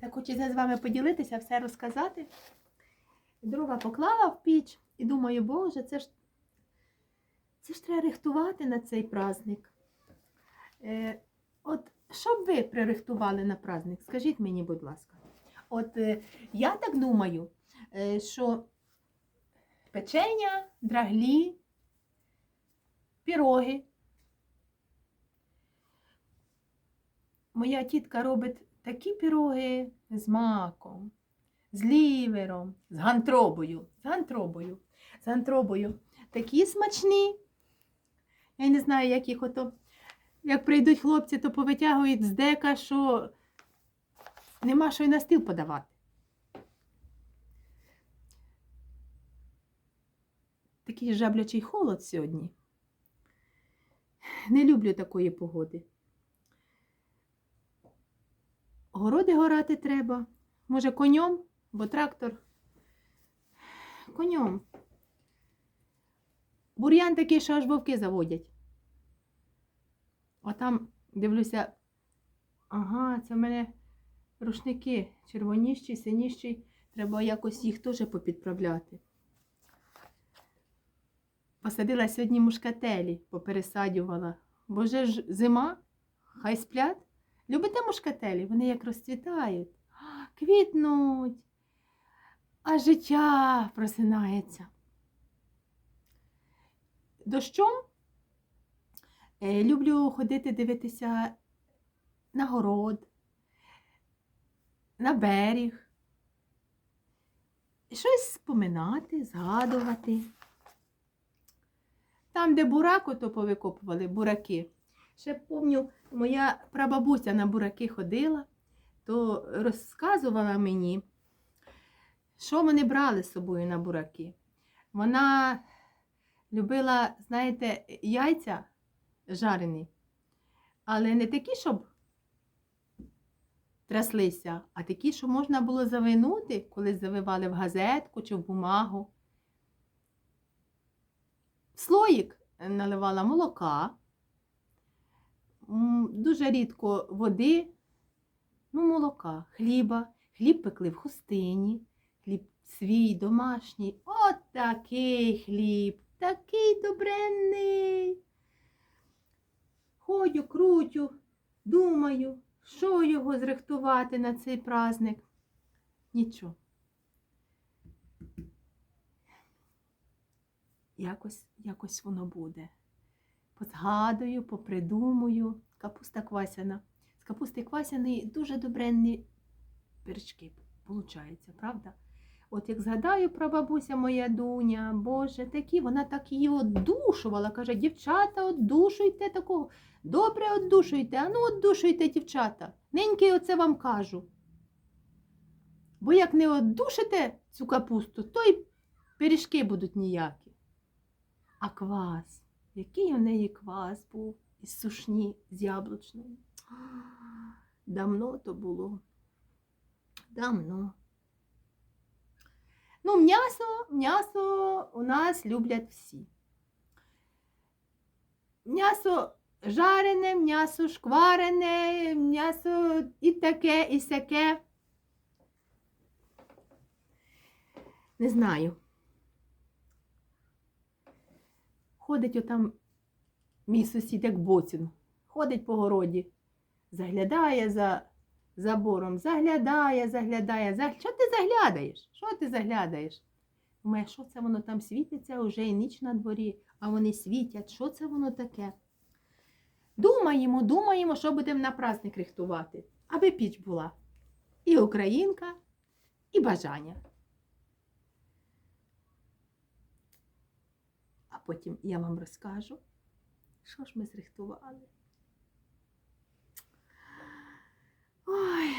Так хочеться з вами поділитися, все розказати. Дрова поклала в піч і думаю, Боже, це ж це ж треба рихтувати на цей праздник. Е, от що б ви пририхтували на праздник? Скажіть мені, будь ласка. От е, я так думаю, е, що печення, драглі, піроги. Моя тітка робить такі піроги з маком, з лівером, з гантробою. З гантробою. З гантробою. Такі смачні. Я не знаю, як їх ото. Як прийдуть хлопці, то повитягують з дека, що нема що й на стіл подавати. Такий жаблячий холод сьогодні. Не люблю такої погоди. Городи горати треба. Може, конем, бо трактор. Конем. Бур'ян такий, що аж вовки заводять. А там дивлюся, ага, це в мене рушники червоніщі, синіщі. Треба якось їх теж попідправляти. Посадила сьогодні мушкателі, попересадювала. Бо вже ж зима, хай сплять. Любите мушкателі? Вони як розцвітають, квітнуть, а життя просинається. Дощом е, люблю ходити дивитися на город, на берег, щось споминати, згадувати. Там, де бураку, то повикопували бураки. Ще помню, моя прабабуся на бураки ходила, то розказувала мені, що вони брали з собою на бураки. Вона любила, знаєте, яйця жарені, але не такі, щоб тряслися, а такі, що можна було завинути, коли завивали в газетку чи в бумагу. В слоїк наливала молока, дуже рідко води, ну, молока, хліба. Хліб пекли в хустині, хліб свій домашній. От такий хліб, такий добренний. Ходю, крутю, думаю, що його зрихтувати на цей праздник. Нічого. Якось, якось воно буде. Позгадую, попридумую. Капуста квасяна. З капусти квасяної дуже добренні пиріжки получаються, правда? От як згадаю про бабуся моя дуня, Боже, такі, вона так її оддушувала. Каже, дівчата, оддушуйте такого. Добре оддушуйте, а ну оддушуйте, дівчата. Неньки оце вам кажу. Бо як не оддушите цю капусту, то й пиріжки будуть ніякі. А квас, який у неї квас був із сушні, з яблучної. Давно то було. Давно. Ну, м'ясо, м'ясо у нас люблять всі. М'ясо жарене, м'ясо шкварене, м'ясо і таке, і сяке. Не знаю. Ходить отам мій сусід, як боцін. Ходить по городі, заглядає за забором, заглядає, заглядає. Заг... Що ти заглядаєш? Що ти заглядаєш? Думає, що це воно там світиться, уже і ніч на дворі, а вони світять. Що це воно таке? Думаємо, думаємо, що будемо на праздник рихтувати, аби піч була. І українка, і бажання. Потім я вам розкажу, що ж ми зрихтували. Ой,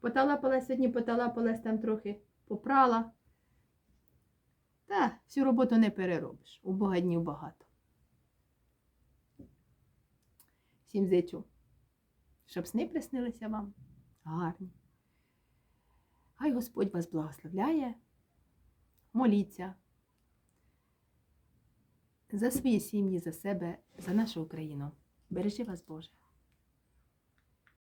поталапалась сьогодні, поталапалась там трохи попрала. Та всю роботу не переробиш. У днів багато. Всім зичу, щоб сни приснилися вам гарні. Хай Господь вас благословляє. Моліться за свої сім'ї, за себе, за нашу Україну. Бережи вас, Боже.